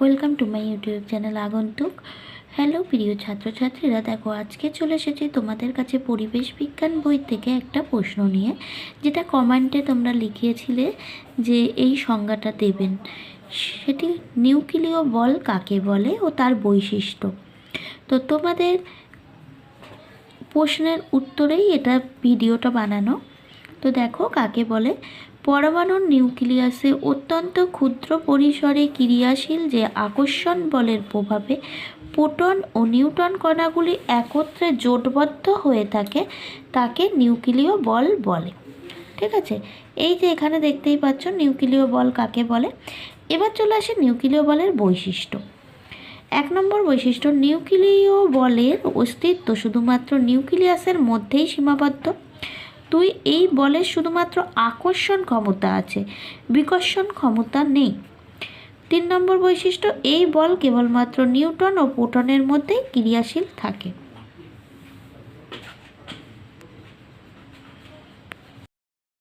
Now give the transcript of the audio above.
Welcome to my YouTube channel Agantuk. Hello প্রিয় ছাত্রছাত্রীরা, দেখো, আজকে চলে এসেছি তোমাদের কাছে পরিবেশ বিজ্ঞান বই থেকে একটা প্রশ্ন নিয়ে, যেটা কমেন্টে তোমরা লিখিয়েছিলে যে এই সংজ্ঞাটা দেবেন। সেটি নিউক্লিয় বল কাকে বলে ও তার বৈশিষ্ট্য। তো তোমাদের প্রশ্নের উত্তরেই এটা ভিডিওটা বানানো। তো দেখো কাকে বলে? পরমাণুর নিউক্লিয়াসে অত্যন্ত ক্ষুদ্র পরিসরে ক্রিয়াশীল যে আকর্ষণ বলের প্রভাবে প্রোটন ও নিউটন কণাগুলি একত্রে জোটবদ্ধ হয়ে থাকে, তাকে নিউক্লিয় বল বলে। ঠিক আছে? এই যে এখানে দেখতেই পাচ্ছ নিউক্লিয় বল কাকে বলে? এবার চলে আসে নিউক্লিয় বলের বৈশিষ্ট্য। এক নম্বর বৈশিষ্ট্য, নিউক্লিয় বলের অস্তিত্ব শুধুমাত্র নিউক্লিয়াসের মধ্যেই সীমাবদ্ধ। দুই এই বলে শুধুমাত্র আকর্ষণ ক্ষমতা আছে, বিকর্ষণ ক্ষমতা নেই। তিন নম্বর বৈশিষ্ট্য, এই বল কেবলমাত্র নিউটন ও প্রোটনের মধ্যে ক্রিয়াশীল থাকে।